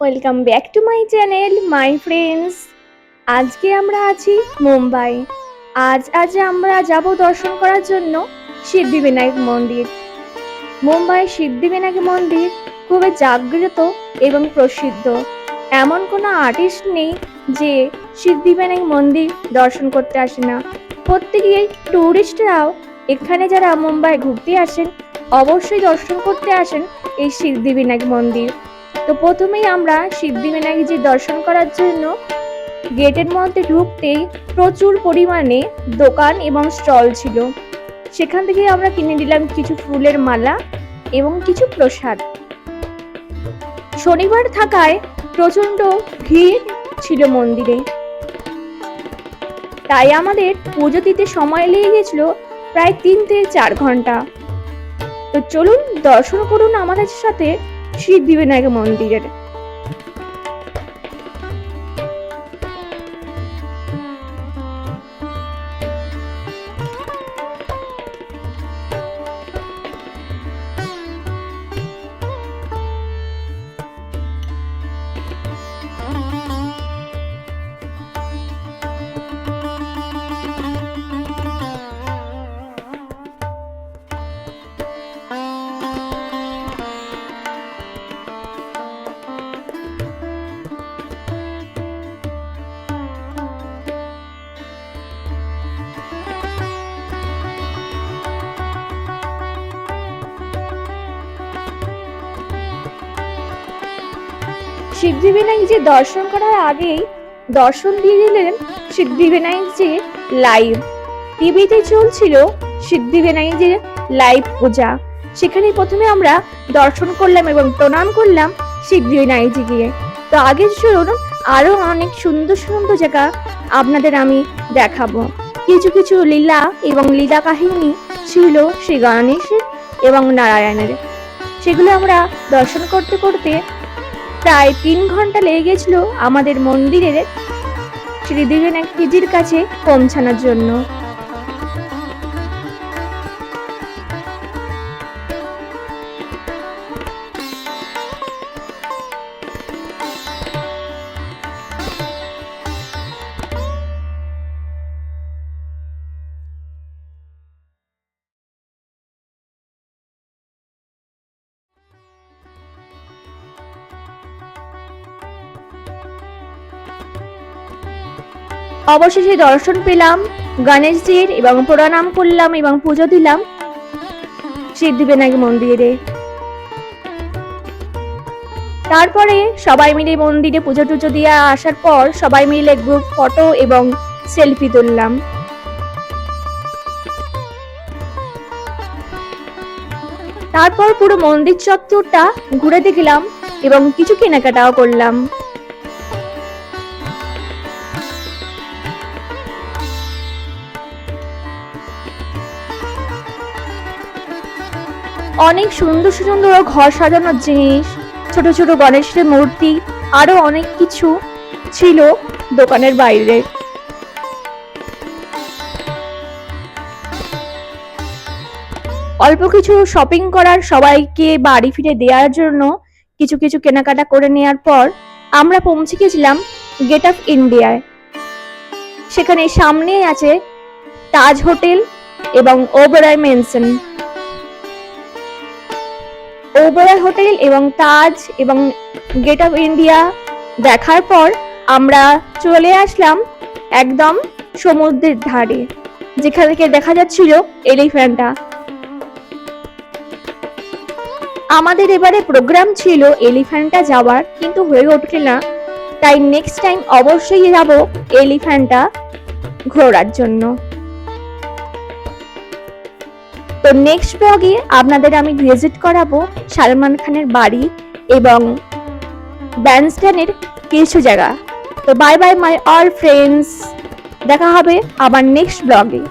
Welcome back to my channel my friends আজকে আমরা আছি মুম্বাই। আজ আজ আমরা যাব দর্শন করার জন্য সিদ্ধিবিনায়ক মন্দির। মুম্বাই সিদ্ধিবিনায়ক মন্দির খুবই জাগ্রত এবং প্রসিদ্ধ। এমন কোনো আর্টিস্ট নেই যে সিদ্ধিবিনায়ক মন্দির দর্শন করতে আসে না। প্রত্যেকেই ট্যুরিস্টরাও এখানে যারা মুম্বাই ঘুরতে আসেন, অবশ্যই দর্শন করতে আসেন এই সিদ্ধিবিনায়ক মন্দির। তো প্রথমেই আমরা সিদ্ধিবিনায়কজি দর্শন করার জন্য গেটের মধ্যে ঢুকতেই প্রচুর পরিমাণে দোকান এবং স্টল ছিল। সেখান থেকে আমরা কিনে নিলাম কিছু ফুলের মালা এবং কিছু প্রসাদ। শনিবার থাকায় প্রচণ্ড ভিড় ছিল মন্দিরে। তাই আমাদের পুজো দিতে সময় লেগে গেছিল প্রায় তিন থেকে চার ঘণ্টা। তো চলুন দর্শন করুন আমাদের সাথে সিদ্ধিবিনায়ক মন্দিরের সিদ্ধিবিনায়ক যে দর্শন করার আগেই দর্শন দিয়ে দিলেন সিদ্ধিবিনায়ক যে লাইভ। টিভিতে চলছিল সিদ্ধিবিনায়ক যে লাইভ পূজা। সেখানে প্রথমে আমরা দর্শন করলাম এবং প্রণাম করলাম সিদ্ধিবিনায়কজিকে তো আগে চলুন আরও অনেক সুন্দর সুন্দর জায়গা আপনাদের আমি দেখাবো। কিছু কিছু লীলা এবং লীলা কাহিনী ছিল শ্রী গণেশের এবং নারায়ণের। সেগুলো আমরা দর্শন করতে করতে প্রায় তিন ঘণ্টা লেগে গেছিল আমাদের মন্দিরের। শ্রীদেবীনাথ কেজির কাছে পৌঁছানোর জন্য। অবশেষে দর্শন পেলাম, গণেশজির এবং প্রণাম করলাম এবং পুজো দিলাম। সিদ্ধিবিনায়ক মন্দিরে? তারপরে সবাই মিলে মন্দিরে পুজো টুজো দিয়ে আসার পর সবাই মিলে গ্রুপ ফটো এবং সেলফি তুললাম। তারপর পুরো মন্দির চত্বরটা ঘুরে দেখলাম এবং কিছু কেনাকাটাও করলাম। অনেক সুন্দর সুন্দর ঘর সাজানোর জিনিস, ছোট ছোট গণেশের মূর্তি, আরও অনেক কিছু ছিল দোকানের বাইরে। অল্প কিছু শপিং করার সবাইকে বাড়ি ফিরে দেওয়ার জন্য কিছু কিছু কেনাকাটা করে নেওয়ার পর আমরা পৌঁছে গেছিলাম গেট অফ ইন্ডিয়ায় সেখানে সামনেই আছে তাজ হোটেল এবং ওবেরাই মেনশন ওবেরয় হোটেল এবং তাজ এবং গেট অফ ইন্ডিয়া দেখার পর আমরা চলে আসলাম একদম সমুদ্রের ধারে, যেখান থেকে দেখা যাচ্ছিল এলিফ্যান্টটা আমাদের এবারে প্রোগ্রাম ছিল এলিফ্যান্টটা যাওয়ার, কিন্তু হয়ে উঠছে না। তাই নেক্সট টাইম অবশ্যই যাব এলিফ্যান্টটা ঘোরার জন্য। তো নেক্সট ব্লগে আপনাদের আমি ভিজিট করাবো সালমান খানের বাড়ি এবং ব্যান্ডস্ট্যান্ডের কিছু জায়গা। তো bye bye my all friends দেখা হবে আবার নেক্সট ব্লগে